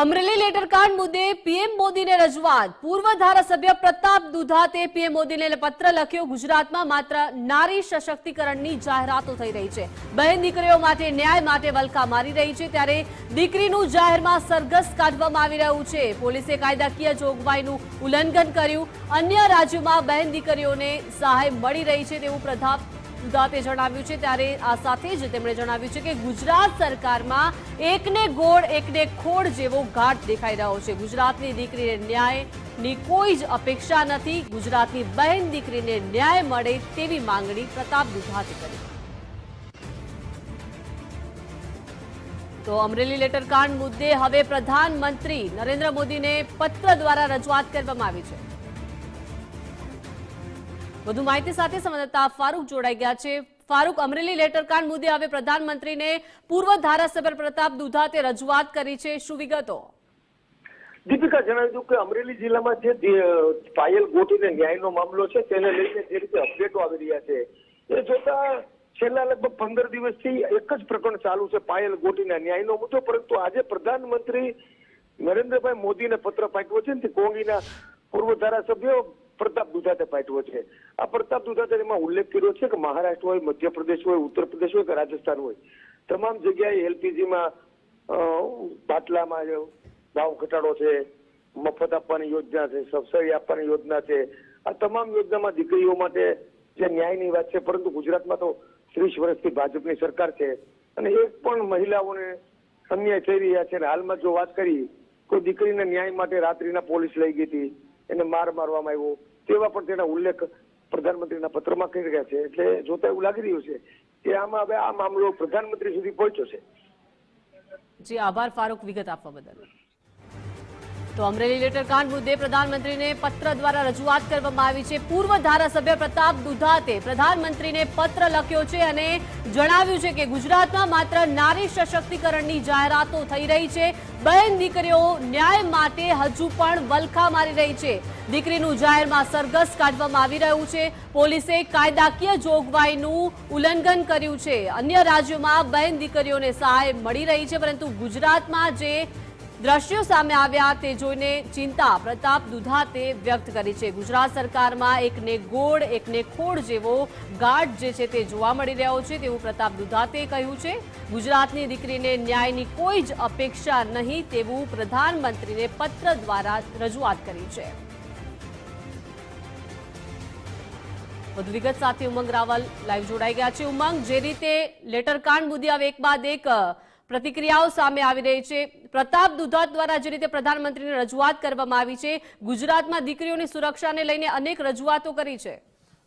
Amreli letter card મુદ્દે PM મોદીને રજૂઆત. પૂર્વ ધારાસભ્ય પ્રતાપ દુધાતે પીએમ મોદીને પત્ર લખ્યો. ગુજરાતમાં માત્ર નારી સશક્તિકરણની જાહેરાતો થઈ રહી છે. બહેન દીકરીઓ માટે ન્યાય માટે વલખા મારી રહી છે. ત્યારે દીકરીનું જાહેરમાં સરઘસ કાઢવામાં આવી રહ્યું છે. પોલીસે કાયદાકીય જોગવાઈનું ઉલ્લંઘન કર્યું. અન્ય રાજ્યોમાં બહેન દીકરીઓને સહાય મળી રહી છે તેવું પ્રતાપ દુધાતે જણાવ્યું છે. ત્યારે આ સાથે જ તેમણે જણાવ્યું છે કે ગુજરાત સરકારમાં એકને ગોળ, એકને ખોડ જેવો ઘાટ દેખાઈ રહ્યો છે. ગુજરાતની દીકરીને ન્યાયની કોઈ જ અપેક્ષા નથી. ગુજરાતની બહેન દીકરીને ન્યાય મળે તેવી માંગણી પ્રતાપ દુધાતે કરી. તો અમરેલી લેટર કાંડ મુદ્દે હવે પ્રધાનમંત્રી નરેન્દ્ર મોદીને પત્ર દ્વારા રજૂઆત કરવામાં આવી છે. વધુ માહિતી સાથે સંવાદદાતા ફારૂક જોડાઈ ગયા છે. ફારૂક, અમરેલી લેટરકાંડ મુદ્દે હવે પ્રધાનમંત્રીને પૂર્વ ધારાસભ્ય પ્રતાપ દુધાતે રજૂઆત કરી છે. શું વિગતો? દીપિકા જણાવી દઉં કે અમરેલી જિલ્લામાં જે પાયલ ગોટીને ન્યાયનો મામલો છે, તેને લઈને જે રીતે અપડેટો આવી રહ્યા છે, એ જોતા છેલ્લા લગભગ પંદર દિવસથી એક જ પ્રકરણ ચાલુ છે, પાયલ ગોટીના ન્યાયનો મુદ્દો. પરંતુ આજે પ્રધાનમંત્રી નરેન્દ્રભાઈ મોદીને પત્ર પાઠવ્યો છે ને કોંગીના પૂર્વ ધારાસભ્ય પ્રતાપ દુધાતે પાઠવો છે. આ પ્રતાપ દુધાતે એમાં ઉલ્લેખ કર્યો છે કે મહારાષ્ટ્ર હોય, મધ્યપ્રદેશ હોય ઉત્તર પ્રદેશ હોય કે રાજસ્થાન હોય. તમામ જગ્યાએ એલપીજીમાં બાટલામાં ભાવ ઘટાડો છે, મફત આપવાની યોજના છે, સબસિડી આપવાની યોજના છે. આ તમામ યોજનામાં દીકરીઓ માટે જે ન્યાયની વાત છે, પરંતુ ગુજરાતમાં તો ત્રીસ વર્ષથી ભાજપની સરકાર છે. અને એક પણ મહિલાઓને અન્યાય થઈ રહ્યા છે. અને હાલમાં જો વાત કરી, કોઈ દીકરીને ન્યાય માટે રાત્રિના પોલીસ લઈ ગઈ હતી. એને માર મારવામાં આવ્યો. તેવા પણ તેના ઉલ્લેખ પ્રધાનમંત્રીના પત્રમાં કરી રહ્યા છે. એટલે જોતા એવું લાગી રહ્યું છે કે આમાં હવે આ મામલો પ્રધાનમંત્રી સુધી પહોંચ્યો છે. જી, આભાર. ફારૂક, વિગત આપવા બદલ. તો અમરેલી લેટર કાંડ મુદ્દે પ્રધાનમંત્રીને પત્ર દ્વારા રજૂઆત કરવામાં આવી છે. પૂર્વ ધારાસભ્ય પ્રતાપ દુધાતે પ્રધાનમંત્રીને પત્ર લખ્યો છે અને જણાવ્યું છે કે ગુજરાતમાં માત્ર નારી સશક્તિકરણની જાહેરાતો થઈ રહી છે. બહેન દીકરીઓ ન્યાય માટે હજુ પણ વલખા મારી રહી છે. દીકરીનું જાહેરમાં સરઘસ કાઢવામાં આવી રહ્યું છે. પોલીસે કાયદાકીય જોગવાઈનું ઉલ્લંઘન કર્યું છે. અન્ય રાજ્યોમાં બહેન દીકરીઓને સહાય મળી રહી છે, પરંતુ ગુજરાતમાં જે દ્રશ્યો સામે આવ્યા તે જોઈને ચિંતા પ્રતાપ દુધાતે વ્યક્ત કરી છે. ગુજરાત સરકારમાં એકને ગોળ, એકને ખોડ જેવો ગાઢ જે છે તે જોવા મળી રહ્યો છે તેવું પ્રતાપ દુધાતે કહ્યું છે. ગુજરાતની દીકરીને ન્યાયની કોઈ જ અપેક્ષા નહીં તેવું પ્રધાનમંત્રીને પત્ર દ્વારા રજૂઆત કરી છે. વધુ વિગત સાથે ઉમંગ રાવલ લાઈવ જોડાઈ ગયા છે. ઉમંગ, જે રીતે લેટર કાંડ મુદ્દે હવે એક બાદ એક પ્રતિક્રિયાઓ સામે આવી રહી છે. પ્રતાપ દુધાત દ્વારા જે રીતે પ્રધાનમંત્રીને રજૂઆત કરવામાં આવી છે, ગુજરાતમાં દીકરીઓની સુરક્ષાને લઈને અનેક રજૂઆતો કરી છે.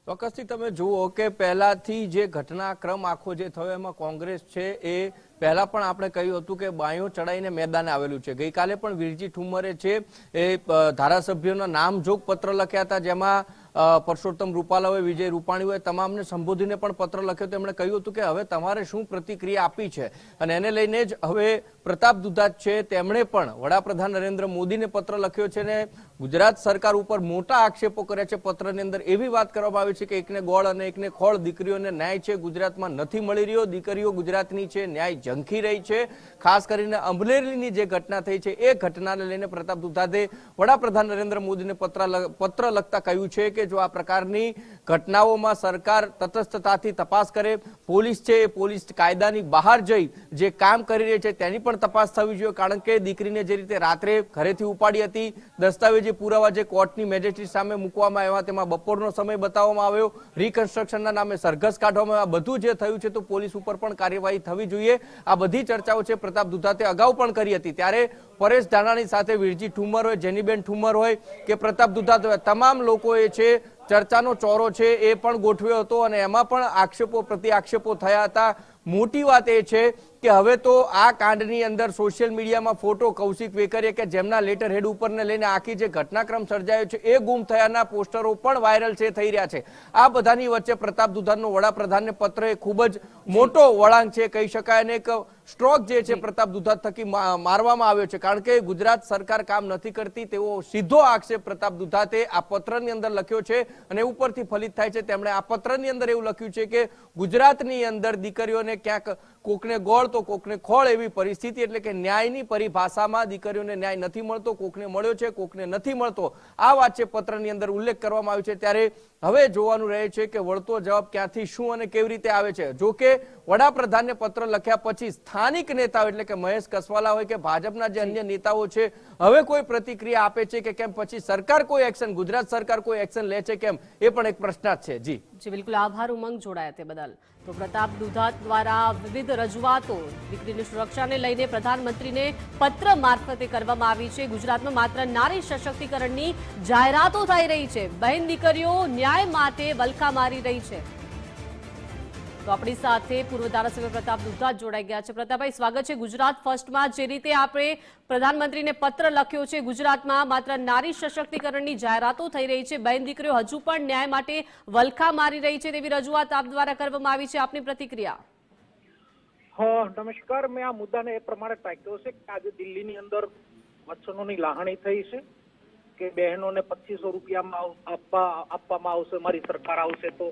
ચોક્કસથી તમે જુઓ કે પહેલાથી જે ઘટનાક્રમ આખો જે થયો એમાં કોંગ્રેસ છે એ પહેલા પણ આપણે કહ્યું હતું કે બાયો ચડાઈને મેદાને આવેલું છે. ગઈકાલે પણ વીરજી ઠુમ્મરે છે એ ધારાસભ્યોના ધારાસભ્યોના નામજોગ પત્ર લખ્યા હતા જેમાં પરસોત્તમ રૂપાલા હોય વિજય રૂપાણી હોય તમામને સંબોધીને પણ પત્ર લખ્યો. તેમણે કહ્યું હતું કે હવે તમારે શું પ્રતિક્રિયા આપી છે? અને એને લઈને જ હવે પ્રતાપ દુધાત છે. તેમણે પણ વડાપ્રધાન નરેન્દ્ર મોદીને પત્ર લખ્યો છે ને ગુજરાત સરકાર ઉપર મોટા આક્ષેપો કર્યા છે પત્રની અંદર. એવી વાત કરવામાં આવી છે કે એકને ગોળ અને એકને ખોળ દીકરીઓને ન્યાય છે, ગુજરાતમાં નથી મળી રહ્યો. દીકરીઓ ગુજરાતની છે, ન્યાય ઝંખી રહી છે. ખાસ કરીને અમરેલીની જે ઘટના થઈ છે, એ ઘટનાને લઈને પ્રતાપ દુધાતે વડાપ્રધાન નરેન્દ્ર મોદીને પત્ર પત્ર લખતા કહ્યું છે કે જો આ પ્રકારની ઘટનાઓમાં સરકાર તટસ્થતાથી તપાસ કરે, પોલીસ છે એ પોલીસ કાયદાની બહાર જઈ જે કામ કરી રહી છે તેની પણ તપાસ થવી જોઈએ, કારણ કે દીકરીને જે રીતે રાત્રે ઘરેથી ઉપાડી હતી, દસ્તાવેજી પુરાવા જે કોર્ટની મેજિસ્ટ્રેટ સામે મૂકવામાં આવ્યા, તેમાં બપોરનો સમય બતાવવામાં આવ્યો રિકન્સ્ટ્રક્શનના નામે સરઘસ કાઢવામાં આવ્યા બધું જે થયું છે તો પોલીસ ઉપર પણ કાર્યવાહી થવી જોઈએ. આ બધી ચર્ચાઓ છે પ્રતાપ દુધાતે અગાઉ પણ કરી હતી. ત્યારે પરેશ ધાનાણી સાથે વિરજી ઠુમર હોય, જેનીબેન ઠુમર હોય કે પ્રતાપ દુધાત હોય તમામ લોકોએ છે ચર્ચાનો ચોરો છે એ પણ ગોઠવ્યો હતો અને એમાં પણ આક્ષેપો પ્રતિ આક્ષેપો થયા હતા. મોટી વાત એ છે કે હવે તો આ કાંડની અંદર સોશિયલ મીડિયામાં ફોટો કૌશિક વેકરીએ કે જેમના લેટર હેડ ઉપરને લઈને આખી જે ઘટનાક્રમ સર્જાયો છે એ ગુમ થયાના પોસ્ટરો પણ વાયરલ છે, થઈ રહ્યા છે. આ બધાની વચ્ચે પ્રતાપ દુધાનનો વડાપ્રધાનને પત્ર એ ખૂબ જ મોટો વળાંક છે, કહી શકાય. અને એક સ્ટ્રોક જે છે પ્રતાપ દુધાત થકી મારવામાં આવ્યો છે. કારણ કે ગુજરાત સરકાર કામ નથી કરતી, તેવો સીધો આક્ષેપ પ્રતાપ દુધાતે આ પત્રની અંદર લખ્યો છે અને ઉપરથી ફલિત થાય છે. તેમણે આ પત્રની અંદર એવું લખ્યું છે કે ગુજરાતની અંદર દીકરીઓને ક્યાંક કોકને ગોળ તો કોકને ખોળ એવી પરિસ્થિતિ એટલે કે ન્યાયની પરિભાષામાં દીકરીઓને ન્યાય નથી મળતો, કોકને મળ્યો છે, કોકને નથી મળતો. આ વાત છે પત્રની અંદર ઉલ્લેખ કરવામાં આવ્યો છે. ત્યારે હવે જોવાનું રહે છે કે વળતો જવાબ ક્યાંથી, શું અને કેવી રીતે આવે છે. જો કે વડાપ્રધાનને પત્ર લખ્યા પછી સ્થાનિક નેતાઓ એટલે કે મહેશ કસવાલા હોય કે ભાજપના જે અન્ય નેતાઓ છે, હવે કોઈ પ્રતિક્રિયા આપે છે કે કેમ? પછી સરકાર કોઈ એક્શન, ગુજરાત સરકાર કોઈ એક્શન લે છે કેમ? એ પણ એક પ્રશ્નાર્થ છે. જી. જી બિલકુલ આભાર ઉમંગ જોડાયા તે બદલ. તો પ્રતાપ દુધાત દ્વારા વિવિધ રજૂઆતો દીકરીની સુરક્ષાને લઈને પ્રધાનમંત્રીને પત્ર મારફતે કરવામાં આવી છે. ગુજરાતમાં માત્ર નારી સશક્તિકરણની જાહેરાતો થઈ રહી છે. બહેન દીકરીઓ ન્યાય માટે વલખા મારી રહી છે. તો આપણી સાથે પૂર્વ ધારાસભ્ય પ્રતાપ દુધા જોડાઈ ગયા છે. પ્રતાપભાઈ, સ્વાગત છે ગુજરાત ફર્સ્ટમાં. જે રીતે આપણે પ્રધાનમંત્રીને પત્ર લખ્યો છે, ગુજરાતમાં માત્ર નારી સશક્તિકરણની જાહેરાતો થઈ રહી છે. બહેન દીકરીઓ હજુ પણ ન્યાય માટે વલખા મારી રહી છે તેવી રજૂઆત આપ દ્વારા કરવામાં આવી છે. આપની પ્રતિક્રિયા? નમસ્કાર. મેં આ મુદ્દાને એ પ્રમાણે ટાંક્યો છે કે આજે દિલ્હીની અંદર વચનોની લાહણી થઈ છે કે બહેનોને પચીસો રૂપિયામાં આપવા, આપવામાં આવશે, મારી સરકાર આવશે તો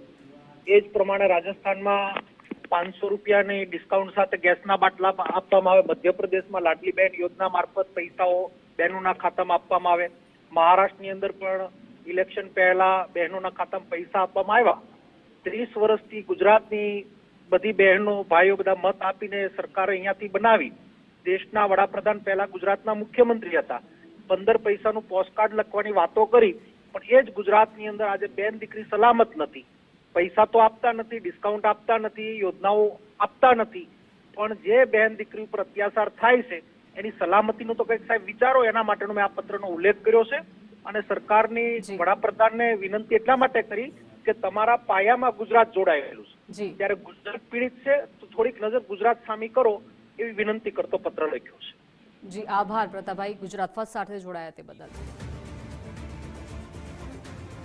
એ જ પ્રમાણે રાજસ્થાનમાં પાંચસો રૂપિયાની ડિસ્કાઉન્ટ સાથે ગેસના બાટલા આપવામાં આવે. મધ્યપ્રદેશમાં લાડલી બહેન યોજના મારફત પૈસાઓ બહેનોના ખાતામાં આપવામાં આવે. મહારાષ્ટ્રની અંદર પણ ઇલેક્શન પહેલા બહેનોના ખાતામાં પૈસા આપવામાં આવ્યા. ત્રીસ વર્ષથી ગુજરાતની બધી બહેનો, ભાઈઓ બધા મત આપીને સરકારે અહીંયાથી બનાવી. દેશના વડાપ્રધાન પહેલા ગુજરાતના મુખ્યમંત્રી હતા. પંદર પૈસાનું પોસ્ટકાર્ડ લખવાની વાતો કરી. પણ એ જ ગુજરાતની અંદર આજે બેન દીકરી સલામત નથી. પૈસા તો આપતા નથી ડિસ્કાઉન્ટ આપતા નથી યોજનાઓ આપતા નથી. પણ જે બહેન દીકરી ઉપર અત્યાચાર થાય છે એની સલામતીનો તો કંઈક સાહેબ વિચારો એના માટેનો મેં આ પત્રનો ઉલ્લેખ કર્યો છે. અને સરકારની વડાપ્રધાનને વિનંતી એટલા માટે કરી કે તમારા પાયામાં ગુજરાત જોડાયેલું છે. ત્યારે ગુજરાત પીડિત છે તો થોડીક નજર ગુજરાત સામે કરો એવી વિનંતી કરતો પત્ર લખ્યો છે. જી આભાર પ્રતાભાઈ ગુજરાત ફર્સ્ટ સાથે જોડાયા તે બદલ.